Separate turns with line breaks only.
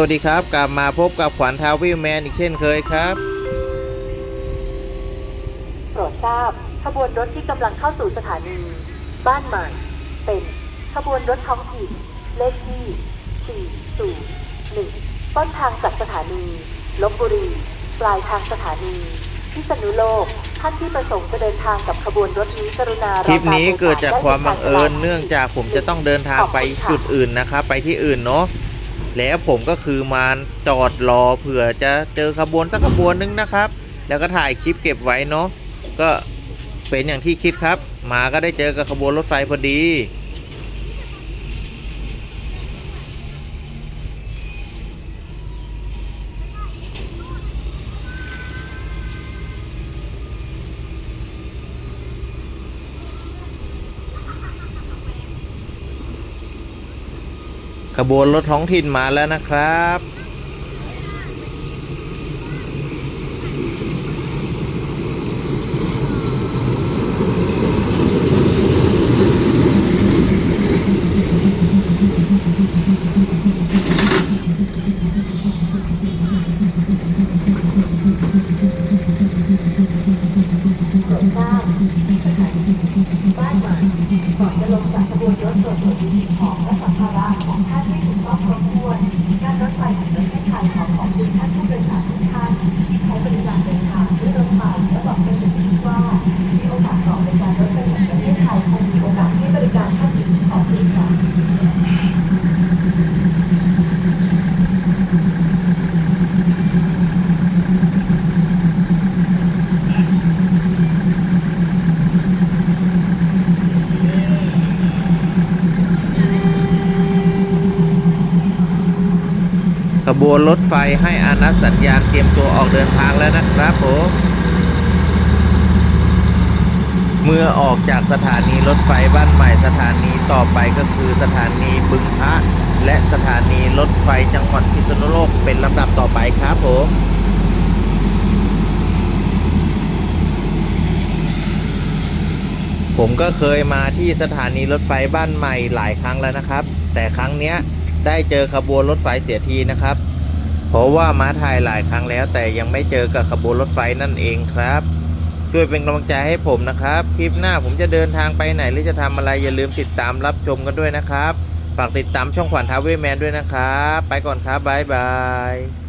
วัสดีครับ กลับมาพบกับขวัญทาวิลแมนอีกเช่นเคยครับ
โปรดทราบขบวนรถที่กำลังเข้าสู่สถานี บ้านใหม่ เป็นขบวนรถท้องถิ่นเลขที่401ต้นทางจากสถานีลบบุรี ปลายทางสถานีพิษณุโลกท่านที่ประสงค์จะเดินทางกับขบวนรถนี้กรุณารอ
คลิปนี้า
รโดยสร
เกิดจากความบังเอิญ
ได้ใเนื่
องจากผมจะต้องเดินทางไป
ขอบคุณค่ะ
จุดอื่นนะครับไปที่อื่นเนาะ แล้วผมก็คือมาจอดรอเผื่อจะเจอขบวนสักขบวนนึงนะครับ แล้วก็ถ่ายคลิปเก็บไว้เนาะก็เป็นอย่างที่คิดครับ มาก็ได้เจอกับขบวนรถไฟพอดี ขบวนรถท้องถิ่นมาแล้วนะครับ
การรถไฟแห่งประเทศไทยขอขอบคุณท่านผู้โดยสารทุกท่านที่ใช้บริการเดินทางด้วยรถไฟและบอกเป็นอย่างยิ่งว่ามีโอกาสต่อในการรถไฟแห่งประเทศไทยคงมีโอกาสให้บริการท่านอีกขอบคุณค่ะ
ขบวนรถไฟให้อานัสัญญาณเตรียมตัวออกเดินทางแล้วนะครับผมเมื่อออกจากสถานีรถไฟบ้านใหม่สถานีต่อไปก็คือสถานีบึงพระและสถานีรถไฟจังหวัดพิษณุโลกเป็นลำดับต่อไปครับผมผมก็เคยมาที่สถานีรถไฟบ้านใหม่หลายครั้งแล้วนะครับ แต่ครั้งเนี้ย ได้เจอขบวนรถไฟเสียทีนะครับ เพราะว่ามาถ่ายหลายครั้งแล้ว แต่ยังไม่เจอกับขบวนรถไฟนั่นเองครับ ช่วยเป็นกำลังใจให้ผมนะครับ คลิปหน้าผมจะเดินทางไปไหนหรือจะทำอะไรอย่าลืมติดตามรับชมกันด้วยนะครับ ฝากติดตามช่องขวัญทาวเวแมนด้วยนะครับ ไปก่อนครับบ๊ายบาย